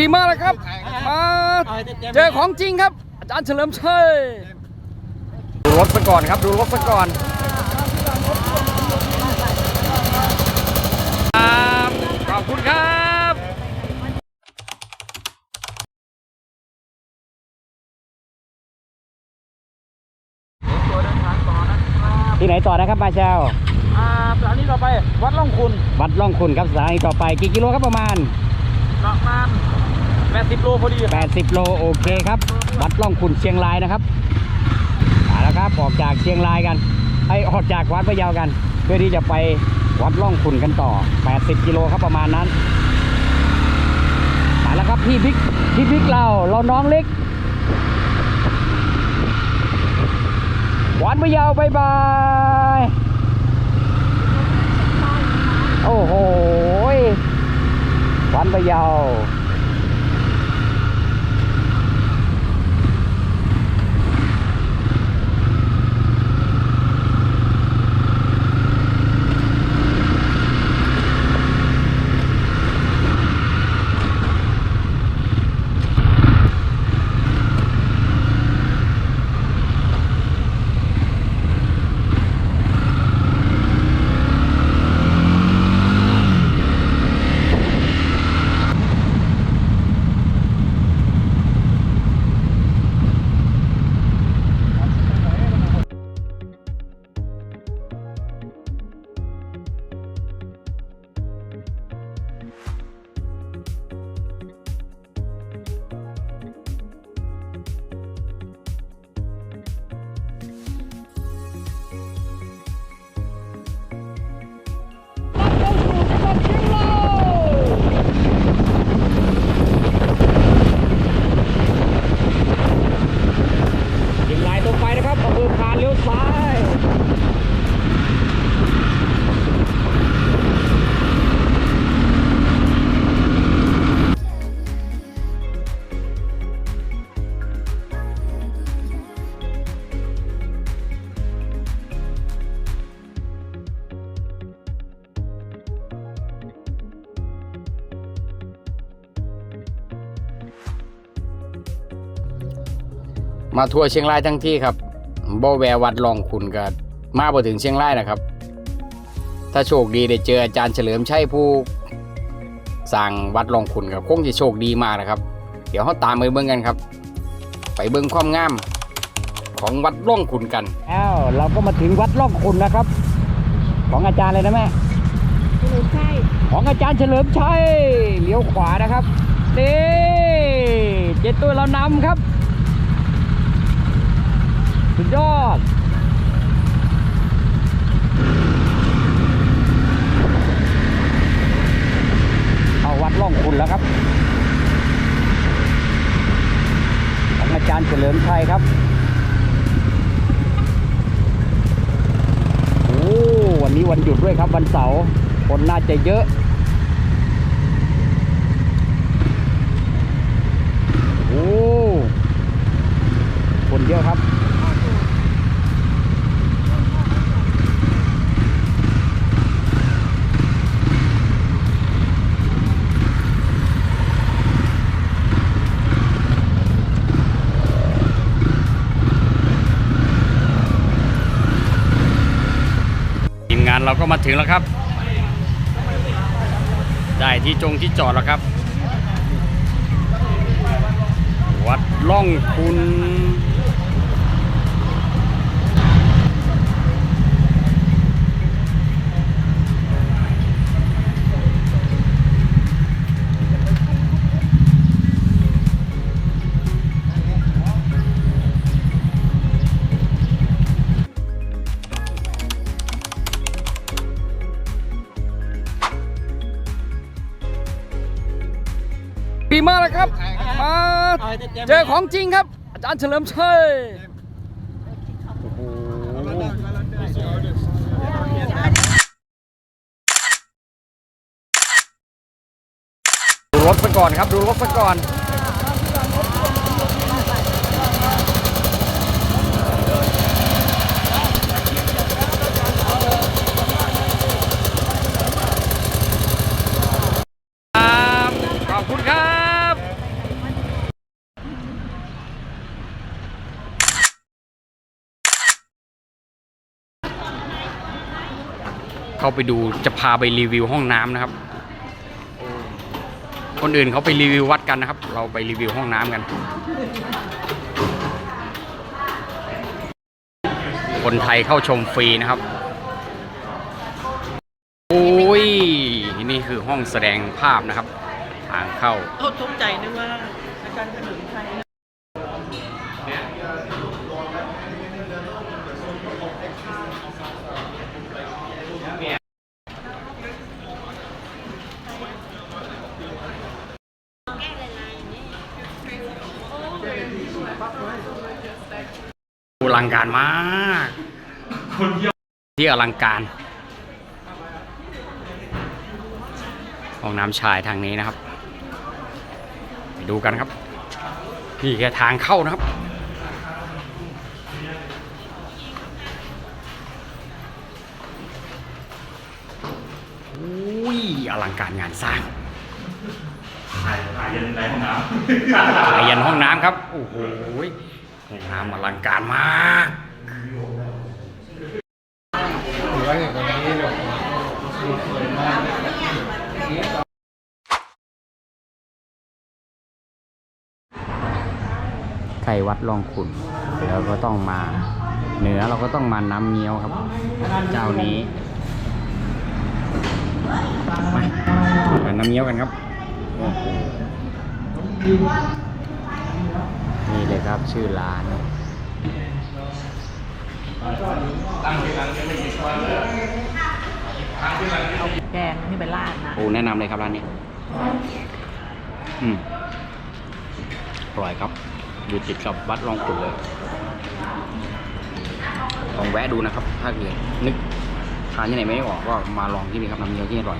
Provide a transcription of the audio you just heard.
ปีมาแล้วครับมาเจอของจริงครับ อาจารย์เฉลิมชัยดูรถซะก่อนครับ ดูรถซะก่อนครับขอบคุณครับที่ไหนต่อนะครับมาเชลอ่าสถานีต่อไปวัดล่องคุณ วัดร่องคุณครับสถานีต่อไปกี่กิโลครับประมาณประมาณ 80โลพอดี80 โลโอเคครับ วัดร่องคุณเชียงรายนะครับมาแล้วครับออกจากเชียงรายกันไอยออกจากวัดพะเยากัน เพื่อที่จะไปวัดร่องคุณกันต่อ 80 กิโลครับประมาณนั้นมาแล้วครับพี่บิ๊กพี่บิ๊กเราเราน้องเล็กวัดพะเยาบายบายโอ้โหวัดพะเยา มาทัวร์เชียงรายทั้งที่ครับบ่แวะวัดลองคุณก็มาพอถึงเชียงรายนะครับ ถ้าโชคดีได้เจออาจารย์เฉลิมชัยผู้สร้างวัดลองคุณก็คงจะโชคดีมากนะครับ เดี๋ยวเขาตามไปเบิ่งกันครับ ไปเบิ่งความงามของวัดล่องคุณกันแล้วเราก็มาถึงวัดร่องคุณนะครับ ของอาจารย์เลยนะแม่ใช่ของอาจารย์เฉลิมชัยเลี้ยวขวานะครับนี่เจ็ดตัวเรานำครับ สุดยอดเข้าวัดร่องคุณแล้วครับ ของอาจารย์เฉลิมชัยครับ โอ้วันนี้วันหยุดด้วยครับวันเสาร์ คนน่าจะเยอะ โอ้คนเยอะครับ ทีมงาน เราก็มาถึงแล้วครับ ได้ที่จงที่จอดแล้วครับ วัดล่องคุณ ปีมาแล้วครับ มาเจอของจริงครับ อาจารย์เฉลิมชัยดูรถซะก่อนครับ ดูรถซะก่อนครับขอบคุณครับ เข้าไปดูจะพาไปรีวิวห้องน้ำนะครับ คนอื่นเขาไปรีวิววัดกันนะครับ เราไปรีวิวห้องน้ำกัน คนไทยเข้าชมฟรีนะครับโอ้ยนี่คือห้องแสดงภาพนะครับ ทางเข้าโอ้ทุกใจนึกว่าอาจารย์ขนมไทย ลังการมากที่อลังการห้องน้ำชายทางนี้นะครับ ไปดูกันครับ นี่แค่ทางเข้านะครับ อุ้ยอลังการงานสร้างอายันห้องน้ำอายันห้องน้ำครับ โอ้โห ห้องน้ำอลังการมากไข่วัดลองขุนแล้วก็ต้องมาเหนือเราก็ต้องมาน้ำเงี้ยวครับ เจ้านี้มาน้ำเงี้ยวกันครับโอ้โห นี่เลยครับชื่อร้านเอาแกงนี่ไปราดนะโอ้แนะนำเลยครับร้านนี้อืมอร่อยครับ อยู่ติดกับวัดรองขุนเลยลองแวะดูนะครับ ถ้าเกิดนึกทานที่ไหนไม่ออกก็มาลองที่นี่ครับน้ำเงี้ยวที่อร่อย